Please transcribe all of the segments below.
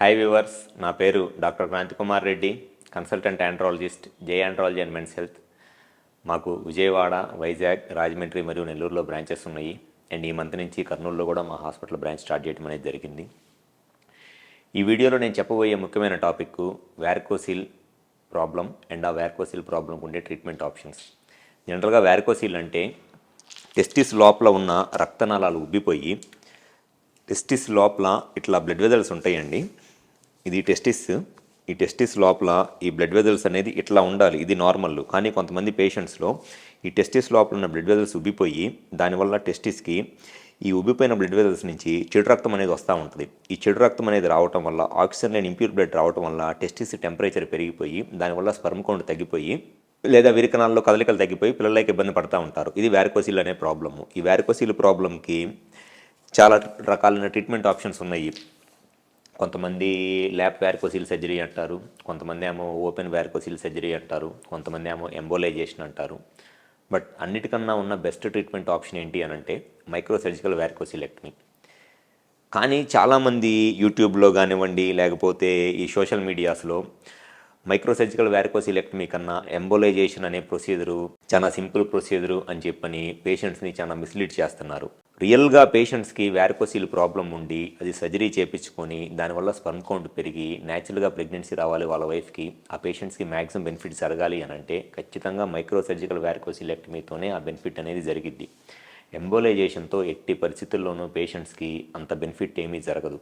Hi viewers నా పేరు doctor Kranthikumar Reddy consultant andrologist J andrology and men's health మాకు విజయవాడ వైజాగ్ రాజమండ్రి మరియు నెల్లూరులో బ్రాంచెస్ ఉన్నాయి. అండ్ ఈ మంత్ నుంచి కర్నూలులో కూడా మా హాస్పిటల్ బ్రాంచ్ స్టార్ట్ చేయడం అనేది జరిగింది. ఈ వీడియోలో నేను చెప్పబోయే ముఖ్యమైన టాపిక్ వ్యార్కోసిల్ ప్రాబ్లం అండ్ ఆ వ్యార్కోసిల్ ప్రాబ్లంకు ఉండే ట్రీట్మెంట్ ఆప్షన్స్ జనరల్గా వ్యార్కోసిల్ అంటే టెస్టిస్ లోపల ఉన్న రక్తనాళాలు ఉబ్బిపోయి టెస్టిస్ లోపల ఇట్లా బ్లడ్ వెజల్స్ ఉంటాయండి. ఇది టెస్టిస్ ఈ టెస్టిస్ లోపల ఈ బ్లడ్ వెజల్స్ అనేది ఇట్లా ఉండాలి. ఇది నార్మల్ కానీ కొంతమంది పేషెంట్స్లో ఈ టెస్టిస్ లోపల ఉన్న బ్లడ్ వెజల్స్ ఉబ్బిపోయి దానివల్ల టెస్టిస్కి ఈ ఉబ్బిపోయిన బ్లడ్ వెజల్స్ నుంచి చెడు రక్తం అనేది వస్తూ ఉంటుంది. ఈ చెడు రక్తం అనేది రావటం వల్ల ఆక్సిజన్ లేని ఇంప్యూర్ బ్లడ్ రావటం వల్ల టెస్టిస్ టెంపరేచర్ పెరిగిపోయి దానివల్ల స్పర్మ్ కౌంట్ తగ్గిపోయి లేదా విరికణాల్లో కదలికలు తగ్గిపోయి పిల్లలకి ఇబ్బంది పడుతూ ఉంటారు. ఇది వ్యారకోసిల్ అనే ప్రాబ్లము ఈ వ్యారకోసిల్ ప్రాబ్లంకి చాలా రకాలైన ట్రీట్మెంట్ ఆప్షన్స్ ఉన్నాయి. కొంతమంది ల్యాప్ వ్యారికోసిల్ సర్జరీ అంటారు కొంతమంది ఏమో ఓపెన్ వ్యారికోసిల్ సర్జరీ అంటారు కొంతమంది ఏమో ఎంబోలైజేషన్ అంటారు. బట్ అన్నిటికన్నా ఉన్న బెస్ట్ ట్రీట్మెంట్ ఆప్షన్ ఏంటి అని అంటే మైక్రో సర్జికల్ వ్యారికోసిలెక్టమీ కానీ చాలామంది యూట్యూబ్లో కానివ్వండి లేకపోతే ఈ సోషల్ మీడియాస్లో మైక్రోసర్జికల్ వ్యారకోసిలెక్టమీ కన్నా ఎంబోలైజేషన్ అనే ప్రొసీజరు చాలా సింపుల్ ప్రొసీజరు అని చెప్పని పేషెంట్స్ని చాలా మిస్లీడ్ చేస్తున్నారు. రియల్గా పేషెంట్స్కి వ్యారకోసీలు ప్రాబ్లం ఉండి అది సర్జరీ చేయించుకొని దానివల్ల స్పర్మ్ కౌంట్ పెరిగి న్యాచురల్గా ప్రెగ్నెన్సీ రావాలి వాళ్ళ వైఫ్కి ఆ పేషెంట్స్కి మ్యాక్సిమం బెనిఫిట్ జరగాలి అని అంటే ఖచ్చితంగా మైక్రోసర్జికల్ వ్యారకోసిలెక్టమీతోనే ఆ బెనిఫిట్ అనేది జరిగిద్ది. ఎంబోలైజేషన్తో ఎట్టి పరిస్థితుల్లోనూ పేషెంట్స్కి అంత బెనిఫిట్ ఏమీ జరగదు.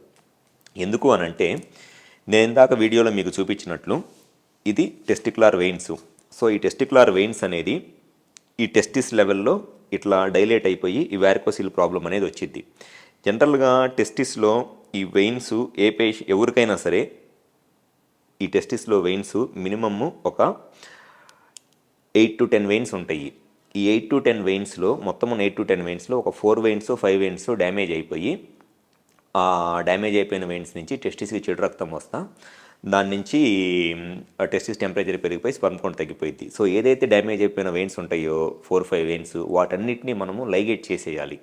ఎందుకు అనంటే నేను ఇందాక వీడియోలో మీకు చూపించినట్లు ఇది టెస్టికులార్ వెయిన్స్ సో ఈ టెస్టికులార్ వెయిన్స్ అనేది ఈ టెస్టిస్ లెవెల్లో ఇట్లా డైలేట్ అయిపోయి ఈ వ్యారికోసిల్ ప్రాబ్లం అనేది వచ్చింది జనరల్గా టెస్టిస్లో ఈ వెయిన్స్ ఏ పేష ఎవరికైనా సరే ఈ టెస్టిస్లో వెయిన్స్ మినిమమ్ ఒక ఎయిట్ టు టెన్ వెయిన్స్ ఉంటాయి. ఈ ఎయిట్ టు టెన్ వెయిన్స్లో మొత్తం ఎయిట్ టు టెన్ వెయిన్స్లో ఒక four veins five veins damage అయిపోయి ఆ డ్యామేజ్ అయిపోయిన వెయిన్స్ నుంచి టెస్టిస్కి చెడు రక్తం వస్తా. దాని నుంచి టెస్టిస్ టెంపరేచర్ పెరిగిపోయి స్పర్మ్ కౌంట్ తగ్గిపోయింది సో ఏదైతే డ్యామేజ్ అయిపోయిన వెయిన్స్ ఉంటాయో ఫోర్ ఫైవ్ వెయిన్స్ వాటన్నిటిని మనము లైగేట్ చేసేయాలి.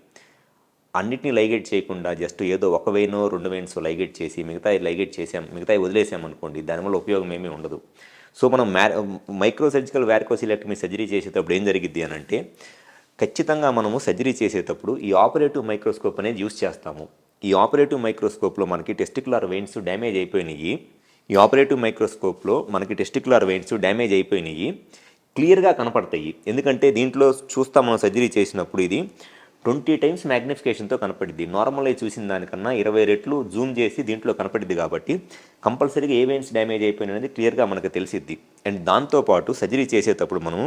అన్నిటినీ లైగేట్ చేయకుండా జస్ట్ ఏదో ఒక వెయినో రెండు వెయిన్స్ లైగేట్ చేసి మిగతా లైగేట్ చేసాం మిగతా వదిలేసాం అనుకోండి దానివల్ల ఉపయోగం ఏమీ ఉండదు. సో మనం మ్యా మైక్రోసర్జికల్ వ్యారికోసిలెక్టమీ సర్జరీ చేసేటప్పుడు ఏం జరిగిద్ది అని అంటే ఖచ్చితంగా మనము సర్జరీ చేసేటప్పుడు ఈ ఆపరేటివ్ మైక్రోస్కోప్ అనేది యూస్ చేస్తాము. ఈ ఆపరేటివ్ మైక్రోస్కోప్లో మనకి టెస్టికులర్ వెయిన్స్ డ్యామేజ్ అయిపోయినాయి. ఈ ఆపరేటివ్ మైక్రోస్కోప్లో మనకి టెస్టికులర్ వెయిన్స్ డ్యామేజ్ అయిపోయినాయి. క్లియర్గా కనపడతాయి. ఎందుకంటే దీంట్లో చూస్తాం మనం సర్జరీ చేసినప్పుడు ఇది ట్వంటీ టైమ్స్ మ్యాగ్నిఫికేషన్తో కనపడింది నార్మల్గా చూసిన దానికన్నా ఇరవై రెట్లు జూమ్ చేసి దీంట్లో కనపడిద్ది కాబట్టి కంపల్సరీగా ఏ వెయిన్స్ డ్యామేజ్ అయిపోయినా అనేది క్లియర్గా మనకు తెలిసిద్ది. అండ్ దాంతోపాటు సర్జరీ చేసేటప్పుడు మనం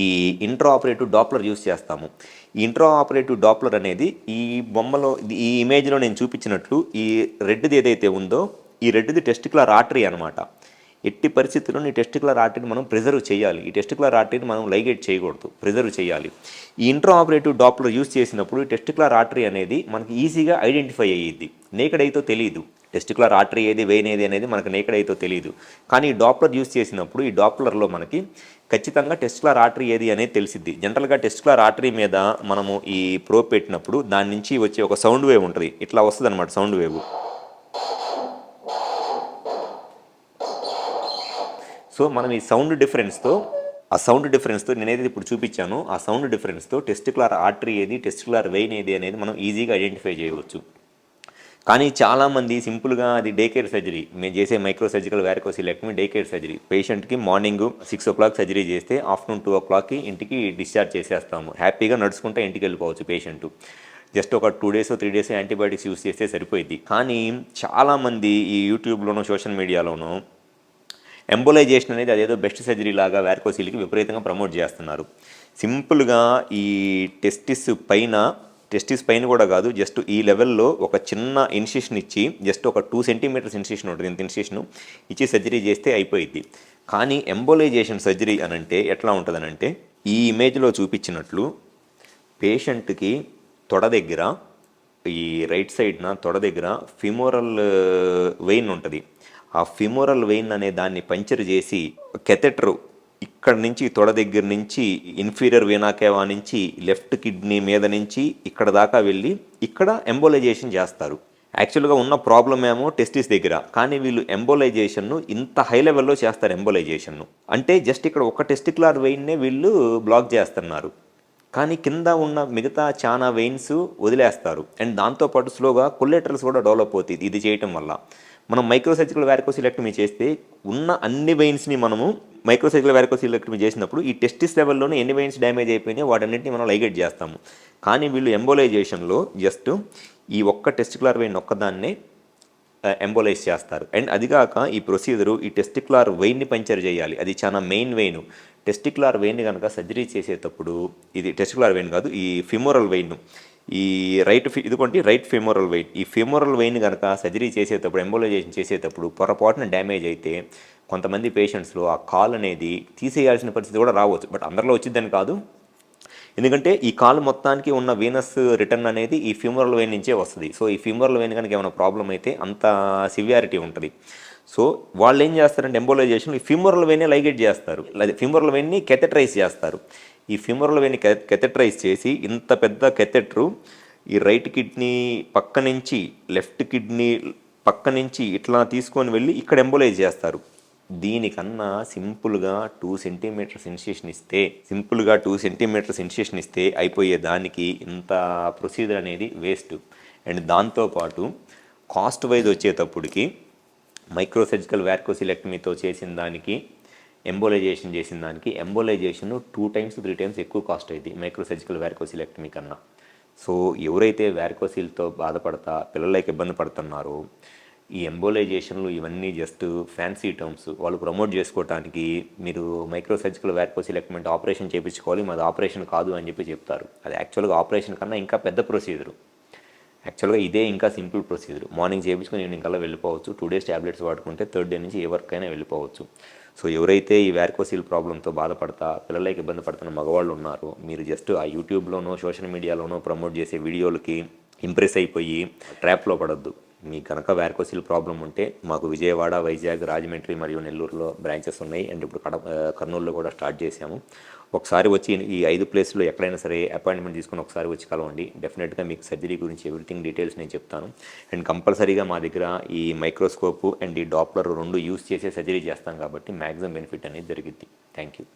ఈ ఇంట్రా ఆపరేటివ్ డాప్లర్ యూస్ చేస్తాము. ఈ ఇంట్రా ఆపరేటివ్ డాప్లర్ అనేది ఈ బొమ్మలో ఈ ఇమేజ్లో నేను చూపించినట్లు ఈ రెడ్ది ఏదైతే ఉందో ఈ రెడ్డిది టెస్టికులర్ ఆర్టరీ అనమాట ఎట్టి పరిస్థితుల్లో ఈ టెస్టికులర్ ఆర్టరీని మనం ప్రిజర్వ్ చేయాలి. ఈ టెస్టికులర్ ఆర్టరీని మనం లైగేట్ చేయకూడదు. ప్రిజర్వ్ చేయాలి. ఈ ఇంట్రా ఆపరేటివ్ డాప్లర్ యూస్ చేసినప్పుడు ఈ టెస్టికులర్ ఆర్టరీ అనేది మనకి ఈజీగా ఐడెంటిఫై అయ్యిద్ది. నేకడైతో తెలియదు టెస్టికులర్ ఆర్టరీ ఏది వెయిన్ ఏది అనేది మనకు నేకడైతో తెలియదు కానీ ఈ డాప్లర్ యూస్ చేసినప్పుడు ఈ డాప్లర్లో మనకి ఖచ్చితంగా టెస్టికులర్ ఆర్టరీ ఏది అనేది తెలిసిద్ది. జనరల్గా టెస్టికులర్ ఆర్టరీ మీద మనము ఈ ప్రోబ్ పెట్టినప్పుడు దాని నుంచి వచ్చే ఒక సౌండ్ వేవ్ ఉంటుంది. ఇట్లా వస్తుంది అనమాట సౌండ్ వేవ్ సో మనం ఈ సౌండ్ డిఫరెన్స్తో ఆ సౌండ్ డిఫరెన్స్తో నేనైతే ఇప్పుడు చూపించాను. ఆ సౌండ్ డిఫరెన్స్తో టెస్టికులర్ ఆర్టరీ ఏది టెస్టికులర్ వెయిన్ ఏది అనేది మనం ఈజీగా ఐడెంటిఫై చేయవచ్చు. కానీ చాలామంది సింపుల్గా అది డే కేర్ సర్జరీ మేము చేసే micro surgical varicocelectomy day care surgery. పేషెంట్కి morning six o'clock surgery చేస్తే ఆఫ్టర్నూన్ టూ ఓ క్లాక్కి ఇంటికి డిశ్చార్జ్ చేసేస్తాము. హ్యాపీగా నడుచుకుంటే ఇంటికి వెళ్ళిపోవచ్చు పేషెంట్. జస్ట్ ఒక two days three days antibiotics use చేస్తే సరిపోయింది కానీ చాలామంది ఈ యూట్యూబ్లోనూ సోషల్ మీడియాలోనూ ఎంబోలైజేషన్ అనేది అదేదో బెస్ట్ సర్జరీ లాగా వ్యారికోసిల్కి విపరీతంగా ప్రమోట్ చేస్తున్నారు. సింపుల్గా ఈ టెస్టిస్ పైన టెస్టిస్ పైన కూడా కాదు జస్ట్ ఈ లెవెల్లో ఒక చిన్న ఇన్సిషన్ ఇచ్చి జస్ట్ ఒక టూ సెంటీమీటర్స్ ఇన్సిషన్ ఉంటుంది. ఇంత ఇన్సిషన్ ఇచ్చి సర్జరీ చేస్తే అయిపోయింది కానీ ఎంబోలైజేషన్ సర్జరీ అని అంటే ఎట్లా ఉంటుందనంటే ఈ ఇమేజ్లో చూపించినట్లు పేషెంట్కి తొడ దగ్గర ఈ రైట్ సైడ్న తొడ దగ్గర ఫిమోరల్ వెయిన్ ఉంటుంది. ఆ ఫిమోరల్ వెయిన్ అనే దాన్ని పంచర్ చేసి కెథెటర్ ఇక్కడ నుంచి తొడ దగ్గర నుంచి ఇన్ఫీరియర్ వేనాకేవా నుంచి లెఫ్ట్ కిడ్నీ మీద నుంచి ఇక్కడ దాకా వెళ్ళి ఇక్కడ ఎంబోలైజేషన్ చేస్తారు. యాక్చువల్గా ఉన్న ప్రాబ్లం ఏమో టెస్టిస్ దగ్గర. కానీ వీళ్ళు ఎంబోలైజేషన్ను ఇంత హై లెవెల్లో చేస్తారు ఎంబోలైజేషన్ను. అంటే జస్ట్ ఇక్కడ ఒక టెస్టిక్యులర్ వెయిన్నే వీళ్ళు బ్లాక్ చేస్తున్నారు. కానీ కింద ఉన్న మిగతా చాలా వెయిన్స్ వదిలేస్తారు. అండ్ దాంతోపాటు స్లోగా కొల్లెటరల్స్ కూడా డెవలప్ అవుతుంది ఇది చేయటం వల్ల. మనం మైక్రోసర్జికల్ వ్యారికోసిలెక్టమీ చేస్తే ఉన్న అన్ని వెయిన్స్ని మనము మైక్రోసర్జికల్ వ్యారికోసిలెక్టమీ చేసినప్పుడు ఈ టెస్టిస్ లెవెల్లోనే ఎన్ని వెయిన్స్ డ్యామేజ్ అయిపోయినాయి వాటన్నింటినీ మనం లైగేట్ చేస్తాము. కానీ వీళ్ళు ఎంబోలైజేషన్లో జస్ట్ ఈ ఒక్క టెస్టికులర్ వెయిన్ ఒక్కదాన్నే ఎంబోలైజ్ చేస్తారు. అండ్ అది కాక ఈ ప్రొసీజరు ఈ టెస్టికులర్ వెయిన్ని పంచర్ చేయాలి. అది చాలా మెయిన్ వెయిన్ టెస్టికులర్ వెయిన్ కనుక సర్జరీ చేసేటప్పుడు ఇది టెస్టికులర్ వెయిన్ కాదు ఈ ఫిమోరల్ వెయిన్ ఈ రైట్ ఫి ఇదిగోండి రైట్ ఫిమోరల్ వెయిన్ ఈ ఫిమోరల్ వెయిన్ కనుక సర్జరీ చేసేటప్పుడు ఎంబోలైజేషన్ చేసేటప్పుడు పొరపాటున డ్యామేజ్ అయితే కొంతమంది పేషెంట్స్లో ఆ కాల్ అనేది తీసేయాల్సిన పరిస్థితి కూడా రావచ్చు. బట్ అందరిలో వచ్చిందని కాదు. ఎందుకంటే ఈ కాలు మొత్తానికి ఉన్న వీనస్ రిటర్న్ అనేది ఈ ఫ్యూమరల్ వెయిన్ నుంచే వస్తుంది. సో ఈ ఫ్యూమరల్ వెయిన్ కనుక ఏమైనా ప్రాబ్లం అయితే అంత సివియారిటీ ఉంటుంది. సో వాళ్ళు ఏం చేస్తారంటే ఎంబోలైజేషన్ ఈ ఫ్యూమరల్ వెయిన్ లైగేట్ చేస్తారు. అది వెయిన్ని కెథెట్రైజ్ చేస్తారు. ఈ ఫ్యూమరల్ వెయిన్ని కెథెట్రైజ్ చేసి ఇంత పెద్ద కెథెట్రు ఈ రైట్ కిడ్నీ పక్క నుంచి లెఫ్ట్ కిడ్నీ పక్క నుంచి ఇట్లా తీసుకొని వెళ్ళి ఇక్కడ ఎంబోలైజ్ చేస్తారు. దీనికన్నా సింపుల్గా టూ సెంటీమీటర్స్ ఇన్సియేషన్ ఇస్తే సింపుల్గా టూ సెంటీమీటర్స్ ఇన్సియేషన్ ఇస్తే అయిపోయే దానికి ఇంత ప్రొసీజర్ అనేది వేస్ట్ అండ్ దాంతోపాటు కాస్ట్ వైజ్ వచ్చేటప్పటికి మైక్రోసర్జికల్ వ్యార్కోసిలెక్టమీతో చేసిన దానికి ఎంబోలైజేషన్ చేసిన దానికి embolization two times three times ఎక్కువ కాస్ట్ అయింది మైక్రోసర్జికల్ వ్యార్కోసిలెక్టమీ కన్నా. సో ఎవరైతే వ్యార్కోసిల్తో బాధపడతా పిల్లలకి ఇబ్బంది పడుతున్నారో ఈ ఎంబోలైజేషన్లు ఇవన్నీ జస్ట్ ఫ్యాన్సీ టర్మ్స్ వాళ్ళు ప్రమోట్ చేసుకోవడానికి మీరు మైక్రోసర్జికల్ వ్యార్కోసిలెక్ట్మెంట్ ఆపరేషన్ చేయించుకోవాలి మాది ఆపరేషన్ కాదు అని చెప్పి చెప్తారు. అది యాక్చువల్గా ఆపరేషన్ కన్నా ఇంకా పెద్ద ప్రొసీజరు యాక్చువల్గా ఇదే ఇంకా సింపుల్ ప్రొసీజర్. మార్నింగ్ చేయించుకొని ఈవినింగ్ కల్లా వెళ్ళిపోవచ్చు. టూ డేస్ ట్యాబ్లెట్స్ వాడుకుంటే థర్డ్ డే నుంచి ఏ వర్క్ అయినా వెళ్ళిపోవచ్చు. సో ఎవరైతే ఈ వ్యార్కోసిల్ ప్రాబ్లంతో బాధపడతా పిల్లలకి ఇబ్బంది పడుతున్న మగవాళ్ళు ఉన్నారో మీరు జస్ట్ ఆ యూట్యూబ్లోనో సోషల్ మీడియాలోనో ప్రమోట్ చేసే వీడియోలకి ఇంప్రెస్ అయిపోయి ట్రాప్లో పడద్దు. మీకు కనుక వ్యార్కోసిల్ ప్రాబ్లం ఉంటే మాకు విజయవాడ వైజాగ్ రాజమండ్రి మరియు నెల్లూరులో బ్రాంచెస్ ఉన్నాయి. అండ్ ఇప్పుడు కడ కర్నూలులో కూడా స్టార్ట్ చేశాము. ఒకసారి వచ్చి ఈ ఐదు ప్లేస్లో ఎక్కడైనా సరే అపాయింట్మెంట్ తీసుకుని ఒకసారి వచ్చి కలవండి. డెఫినెట్గా మీకు సర్జరీ గురించి ఎవ్రీథింగ్ డీటెయిల్స్ నేను చెప్తాను. అండ్ కంపల్సరీగా మా దగ్గర ఈ మైక్రోస్కోప్ అండ్ ఈ డాప్లర్ రెండు యూస్ చేసే సర్జరీ చేస్తాం కాబట్టి మ్యాక్సిమం బెనిఫిట్ అనేది జరిగింది థ్యాంక్ యూ